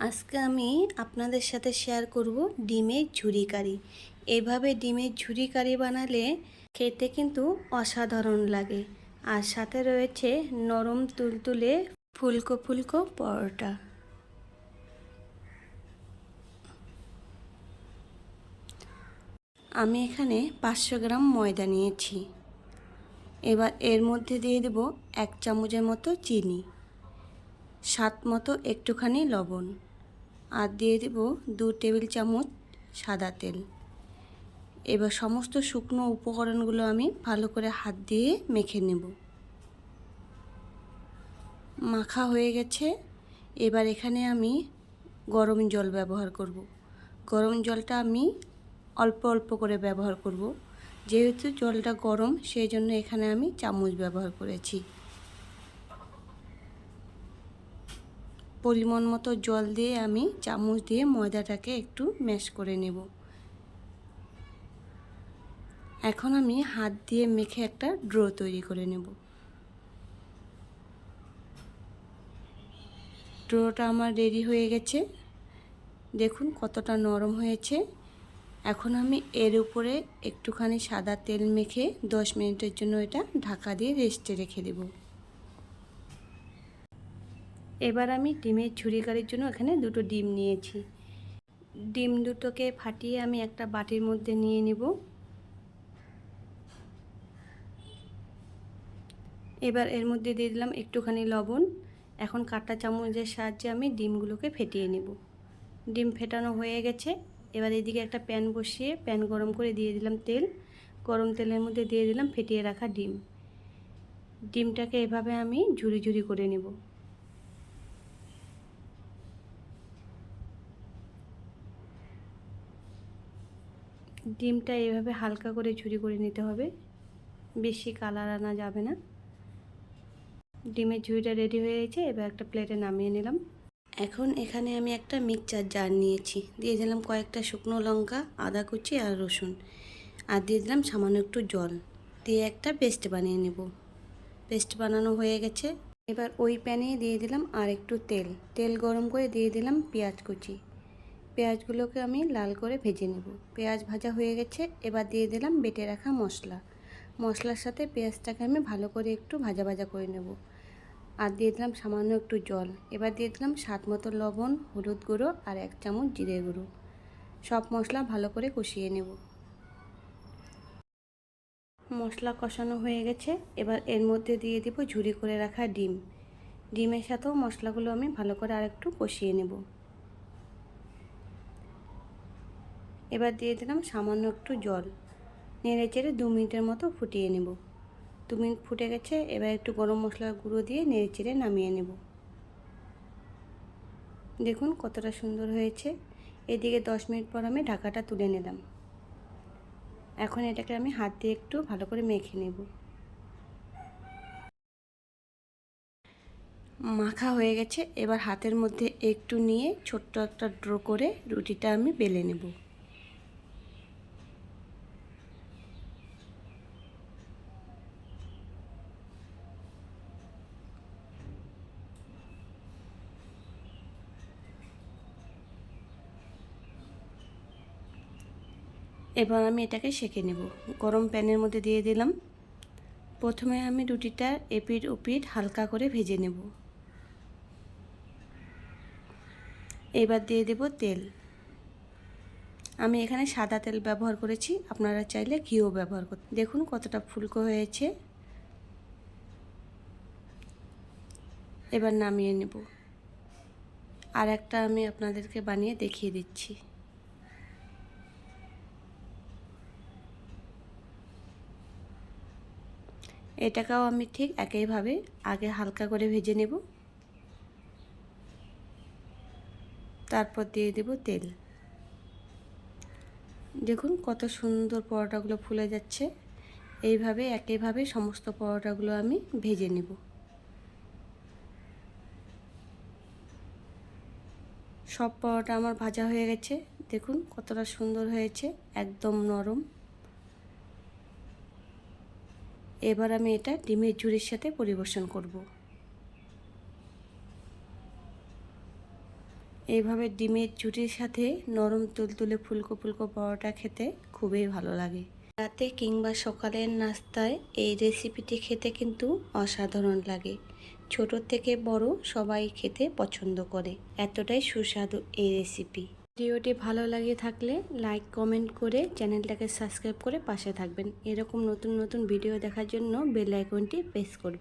আজকে আমি আপনাদের সাথে শেয়ার করব ডিমের ঝুরি কারি। এভাবে ডিমের ঝুরি কারি বানালে খেতে কিন্তু অসাধারণ লাগে। আর সাথে রয়েছে নরম তুলতুলে ফুলকো ফুলকো পরোটা। আমি এখানে পাঁচশো গ্রাম ময়দা নিয়েছি। এবার এর মধ্যে দিয়ে দেব এক চামচের মতো চিনি। স্বাদ মতো একটুখানি লবণ। আর দিয়ে দেব দু টেবিল চামচ সাদা তেল। এবার সমস্ত শুকনো উপকরণগুলো আমি ভালো করে হাত দিয়ে মেখে নেব। মাখা হয়ে গেছে। এবার এখানে আমি গরম জল ব্যবহার করব। গরম জলটা আমি অল্প অল্প করে ব্যবহার করব। যেহেতু জলটা গরম, সেই জন্য এখানে আমি চামচ ব্যবহার করেছি। পরিমাণ মতো জল দিয়ে আমি চামচ দিয়ে ময়দাটাকে একটু ম্যাশ করে নেব। এখন আমি হাত দিয়ে মেখে একটা ড্রো তৈরি করে নেব। ড্রোটা আমার রেডি হয়ে গেছে। দেখুন কতটা নরম হয়েছে। এখন আমি এর উপরে একটুখানি সাদা তেল মেখে দশ মিনিটের জন্য এটা ঢাকা দিয়ে রেস্টে রেখে দেব। এবার আমি ডিমের ঝুড়িকারির জন্য এখানে দুটো ডিম নিয়েছি। ডিম দুটোকে ফাটিয়ে আমি একটা বাটির মধ্যে নিয়ে নেব। এবার এর মধ্যে দিয়ে দিলাম একটুখানি লবণ। এখন কাঁটা চামচের সাহায্যে আমি ডিমগুলোকে ফেটিয়ে নেব। ডিম ফেটানো হয়ে গেছে। এবার এদিকে একটা প্যান বসিয়ে প্যান গরম করে দিয়ে দিলাম তেল। গরম তেলের মধ্যে দিয়ে দিলাম ফেটিয়ে রাখা ডিম। ডিমটাকে এভাবে আমি ঝুরি ঝুরি করে নেব। ডিমটা এভাবে হালকা করে ঝুরি করে নিতে হবে। বেশি কালার আনা যাবে না। ডিমের ঝুড়িটা রেডি হয়ে গেছে, এবার একটা প্লেটে নামিয়ে নিলাম। এখন এখানে আমি একটা মিক্সচার জার নিয়েছি। দিয়ে দিলাম কয়েকটা শুকনো লঙ্কা, আদা কুচি আর রসুন। আর দিয়ে দিলাম সামান্য একটু জল। দিয়ে একটা পেস্ট বানিয়ে নেব। পেস্ট বানানো হয়ে গেছে। এবার ওই প্যানে দিয়ে দিলাম আর একটু তেল। তেল গরম করে দিয়ে দিলাম পেঁয়াজ কুচি। পেঁয়াজগুলোকে আমি লাল করে ভেজে নেব। পেঁয়াজ ভাজা হয়ে গেছে, এবার দিয়ে দিলাম বেটে রাখা মশলা। মশলার সাথে পেঁয়াজটাকে আমি ভালো করে একটু ভাজা ভাজা করে নেব। আর দিয়ে দিলাম সামান্য একটু জল। এবার দিয়ে দিলাম স্বাদ মতো লবণ, হলুদ গুঁড়ো আর এক চামচ জিরে গুঁড়ো। সব মশলা ভালো করে কষিয়ে নেব। মশলা কষানো হয়ে গেছে। এবার এর মধ্যে দিয়ে দিব ঝুরি করে রাখা ডিম। ডিমের সাথেও মশলাগুলো আমি ভালো করে আরেকটু কষিয়ে নেব। এবার দিয়ে দিলাম সামান্য একটু জল। নেড়ে চেড়ে দু মিনিটের মতো ফুটিয়ে নেব। দু মিনিট ফুটে গেছে, এবার একটু গরম মশলার গুঁড়ো দিয়ে নেড়ে চেড়ে নামিয়ে নেব। দেখুন কতটা সুন্দর হয়েছে। এদিকে দশ মিনিট পর আমি ঢাকাটা তুলে নিলাম। এখন এটাকে আমি হাত দিয়ে একটু ভালো করে মেখে নেব। মাখা হয়ে গেছে, এবার হাতের মধ্যে একটু নিয়ে ছোট্ট একটা ড্র করে রুটিটা আমি বেলে নেব। এবার আমি এটাকে সেঁকে নেব। গরম প্যানের মধ্যে দিয়ে দিলাম। প্রথমে আমি রুটিটা এপিট ওপিট হালকা করে ভেজে নেব। এবার দিয়ে দেব তেল। আমি এখানে সাদা তেল ব্যবহার করেছি। আপনারা চাইলে ঘিও ব্যবহার করতে দেখুন কতটা ফুলকো হয়েছে। এবার নামিয়ে নেব। আর একটা আমি আপনাদেরকে বানিয়ে দেখিয়ে দিচ্ছি। এটাকেও আমি ঠিক একইভাবে আগে হালকা করে ভেজে নেব। তারপর দিয়ে দেব তেল। দেখুন কত সুন্দর পরোটাগুলো ফুলে যাচ্ছে। এইভাবে একইভাবে সমস্ত পরোটাগুলো আমি ভেজে নেব। সব পরোটা আমার ভাজা হয়ে গেছে। দেখুন কতটা সুন্দর হয়েছে, একদম নরম। এবার আমি এটা ডিমের ঝুড়ির সাথে পরিবেশন করব। এইভাবে ডিমের ঝুটির সাথে নরম তুলতুলে ফুলকো ফুলকো পরোটা খেতে খুবই ভালো লাগে। রাতে কিংবা সকালের নাস্তায় এই রেসিপিটি খেতে কিন্তু অসাধারণ লাগে। ছোট থেকে বড় সবাই খেতে পছন্দ করে। এতটাই সুস্বাদু এই রেসিপি। ভিডিওটি ভালো লাগে থাকলে লাইক, কমেন্ট করে চ্যানেলটাকে সাবস্ক্রাইব করে পাশে থাকবেন। এরকম নতুন নতুন ভিডিও দেখার জন্য বেল আইকনটি প্রেস করবেন।